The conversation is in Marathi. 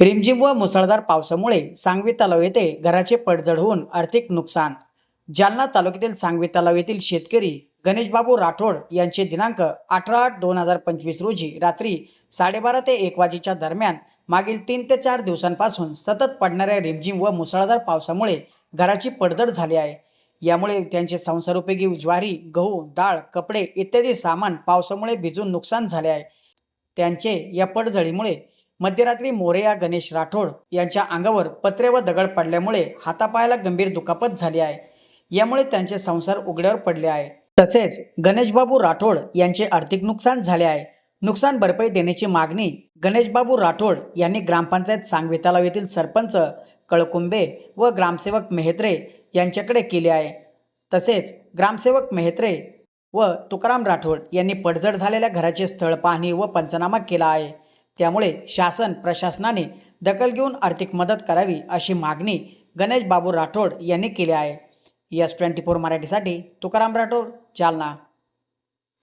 रिमझिम व मुसळधार पावसामुळे सांगवी तलाव येथे घराचे पडझड होऊन आर्थिक नुकसान. जालना तालुक्यातील सांगवी तलाव येथील शेतकरी गणेशबाबू राठोड यांचे दिनांक अठरा आठ दोन हजार पंचवीस रोजी रात्री साडेबारा ते एक वाजेच्या दरम्यान मागील तीन ते चार दिवसांपासून सतत पडणाऱ्या रिमझिम व मुसळधार पावसामुळे घराची पडझड झाली आहे. यामुळे त्यांचे संसारोपयोगी ज्वारी गहू डाळ कपडे इत्यादी सामान पावसामुळे भिजून नुकसान झाले आहे. त्यांचे या पडझडीमुळे मध्यरात्री मोरेया गणेश राठोड यांच्या अंगावर पत्रे व दगड पडल्यामुळे हातापायाला गंभीर दुखापत झाली आहे. यामुळे त्यांचे संसार उघड्यावर पडले आहे. तसेच गणेशबाबू राठोड यांचे आर्थिक नुकसान झाले आहे. नुकसान भरपाई देण्याची मागणी गणेशबाबू राठोड यांनी ग्रामपंचायत सांगवी तलाव येथील सरपंच कळकुंबे व ग्रामसेवक मेहत्रे यांच्याकडे केली आहे. तसेच ग्रामसेवक मेहत्रे व तुकाराम राठोड यांनी पडझड झालेल्या घराचे स्थळ पाहणी व पंचनामा केला आहे. त्यामुळे शासन प्रशासनाने दखल घेऊन आर्थिक मदत करावी अशी मागणी गणेश बाबू राठोड यांनी केली आहे. यस ट्वेंटी फोर मराठीसाठी तुकाराम राठोड जालना.